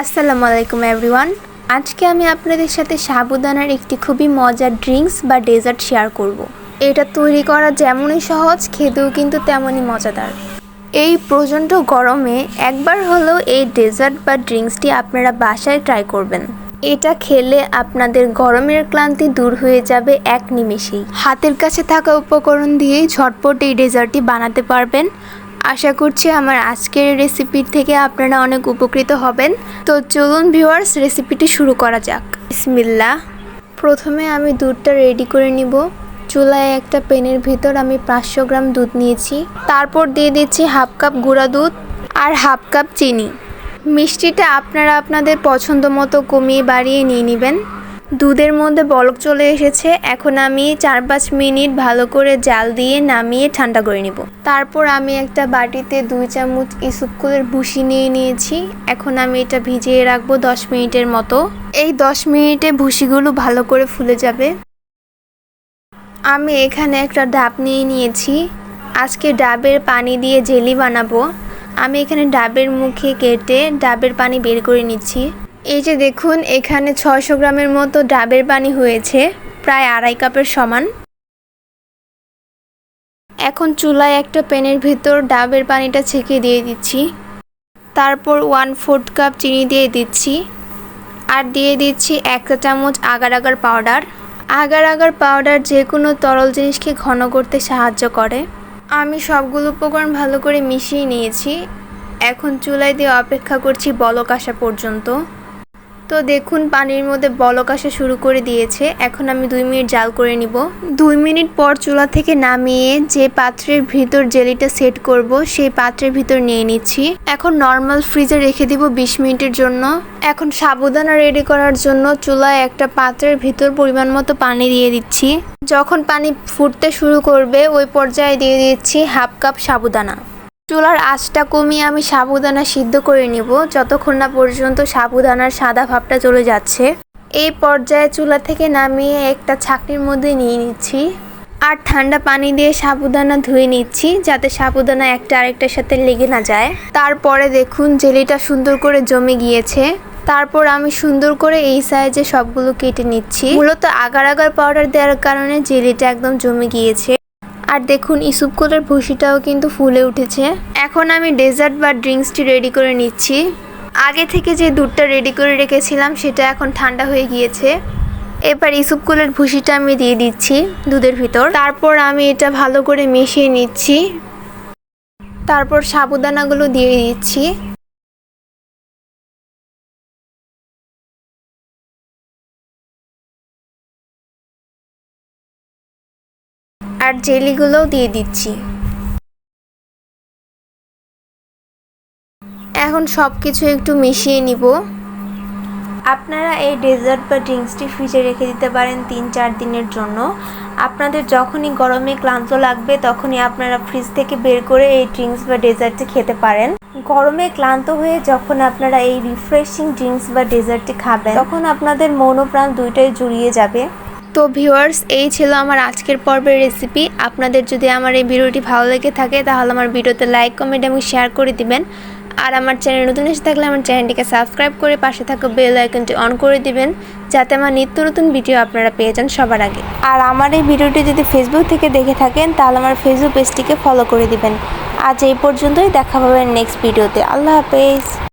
আসসালামু আলাইকুম এভরিওয়ান আজকে আমি আপনাদের সাথে সাবুদানার একটি খুবই মজার ড্রিঙ্কস বা ডেজার্ট শেয়ার করব। এটা তৈরি করা যেমনই সহজ, খেতেও কিন্তু তেমনই মজাদার। এই প্রচণ্ড গরমে একবার হলেও এই ডেজার্ট বা ড্রিঙ্কসটি আপনারা বাসায় ট্রাই করবেন। এটা খেলে আপনাদের গরমের ক্লান্তি দূর হয়ে যাবে এক নিমেষেই। হাতের কাছে থাকা উপকরণ দিয়েই ঝটপট এই ডেজার্টটি বানাতে পারবেন। আশা করছি আমার আজকের রেসিপির থেকে আপনারা অনেক উপকৃত হবেন। তো চলুন ভিউয়ার্স রেসিপিটি শুরু করা যাক। বিসমিল্লা প্রথমে আমি দুধটা রেডি করে নিব। চুলায় একটা পেনের ভিতর আমি পাঁচশো গ্রাম দুধ নিয়েছি। তারপর দিয়ে দিচ্ছি হাফ কাপ গুঁড়া দুধ আর হাফ কাপ চিনি। মিষ্টিটা আপনারা আপনাদের পছন্দ মতো কমিয়ে বাড়িয়ে নিয়ে নেবেন। দুধের মধ্যে বলক চলে এসেছে। এখন আমি চার পাঁচ মিনিট ভালো করে জাল দিয়ে নামিয়ে ঠান্ডা করে নিব। তারপর আমি একটা বাটিতে দুই চামচ ইসুপকুলের ভুসি নিয়ে নিয়েছি। এখন আমি এটা ভিজিয়ে রাখব দশ মিনিটের মতো। এই দশ মিনিটে ভুসিগুলো ভালো করে ফুলে যাবে। আমি এখানে একটা ডাব নিয়ে নিয়েছি। আজকে ডাবের পানি দিয়ে জেলি বানাবো। আমি এখানে ডাবের মুখে কেটে ডাবের পানি বের করে নিচ্ছি। এই যে দেখুন, এখানে ছয়শো গ্রামের মতো ডাবের পানি হয়েছে, প্রায় আড়াই কাপের সমান। এখন চুলায় একটা প্যানের ভিতর ডাবের পানিটা ছেঁকে দিয়ে দিচ্ছি। তারপর ওয়ান ফোর্থ কাপ চিনি দিয়ে দিচ্ছি। আর দিয়ে দিচ্ছি একটা চামচ agar agar powder agar agar powder যে কোনো তরল জিনিসকে ঘন করতে সাহায্য করে। আমি সবগুলো উপকরণ ভালো করে মিশিয়ে নিয়েছি। এখন চুলায় দিয়ে অপেক্ষা করছি বলক আসা পর্যন্ত। তো দেখুন, পানির মধ্যে বলক আসা শুরু করে দিয়েছে। এখন আমি দুই মিনিট জাল করে নিব। দুই মিনিট পর চুলা থেকে নামিয়ে যে পাত্রের ভিতর জেলিটা সেট করব, সেই পাত্রের ভিতর নিয়ে নিচ্ছি। এখন নর্মাল ফ্রিজে রেখে দিব বিশ মিনিটের জন্য। এখন সাবুদানা রেডি করার জন্য চুলায় একটা পাত্রের ভিতর পরিমাণ মতো পানি দিয়ে দিচ্ছি। যখন পানি ফুটতে শুরু করবে, ওই পর্যায়ে দিয়ে দিচ্ছি হাফ কাপ সাবুদানা। চুলার আঁচটা কমিয়ে আমি সাবুদানা সিদ্ধ করে নিব। যতক্ষণ না পর্যন্ত সাবুদানার সাদা ভাবটা চলে যাচ্ছে। এই পর্যায়ে চুলা থেকে নামিয়ে একটা ছাকনির মধ্যে নিয়ে নিচ্ছি। আর ঠান্ডা পানি দিয়ে সাবুদানা ধুয়ে নিচ্ছি, যাতে সাবুদানা একটা আরেকটার সাথে লেগে না যায়। তারপরে দেখুন, জেলিটা সুন্দর করে জমে গিয়েছে। তারপর আমি সুন্দর করে এই সাইজে সবগুলো কেটে নিচ্ছি। মূলত আগার আগার পাউডার দেওয়ার কারণে জেলিটা একদম জমে গিয়েছে। আর দেখুন, ইসুপ ইসুপকোলের ভুসিটাও কিন্তু ফুলে উঠেছে। এখন আমি ডেজার্ট বা ড্রিঙ্কসটি রেডি করে নিচ্ছি। আগে থেকে যে দুধটা রেডি করে রেখেছিলাম, সেটা এখন ঠান্ডা হয়ে গিয়েছে। এবার ইসুপ ইসুপকুলের ভুসিটা আমি দিয়ে দিচ্ছি দুধের ভিতর। তারপর আমি এটা ভালো করে মিশিয়ে নিচ্ছি। তারপর সাবুদানাগুলো দিয়ে দিচ্ছি। আর জেলিগুলোও দিয়ে দিচ্ছি। এখন সব কিছু একটু মিশিয়ে নিব। আপনারা এই ডেজার্ট বা ড্রিঙ্কসটি ফ্রিজে রেখে দিতে পারেন তিন চার দিনের জন্য। আপনাদের যখনই গরমে ক্লান্ত লাগবে, তখনই আপনারা ফ্রিজ থেকে বের করে এই ড্রিঙ্কস বা ডেজার্টটি খেতে পারেন। গরমে ক্লান্ত হয়ে যখন আপনারা এই রিফ্রেশিং ড্রিঙ্কস বা ডেজার্টটি খাবেন, তখন আপনাদের মন প্রাণ দুইটাই জুড়িয়ে যাবে। তো ভিউয়ার্স, এই ছিল আমার আজকের পর্বের রেসিপি আপনাদের যদি আমার এই ভিডিওটি ভালো লেগে থাকে, তাহলে আমার ভিডিওতে লাইক কমেন্ট এবং শেয়ার করে দিবেন। আর আমার চ্যানেল নতুন এসে থাকলে আমার চ্যানেলটিকে সাবস্ক্রাইব করে পাশে থাকা বেল আইকনটি অন করে দিবেন, যাতে আমার নিত্য নতুন ভিডিও আপনারা পেয়ে যান সবার আগে। আর আমার এই ভিডিওটি যদি ফেসবুক থেকে দেখে থাকেন, তাহলে আমার ফেসবুক পেজটিকে ফলো করে দিবেন। আজ এই পর্যন্তই, দেখা পাবেন নেক্সট ভিডিওতে আল্লাহ হাফেজ।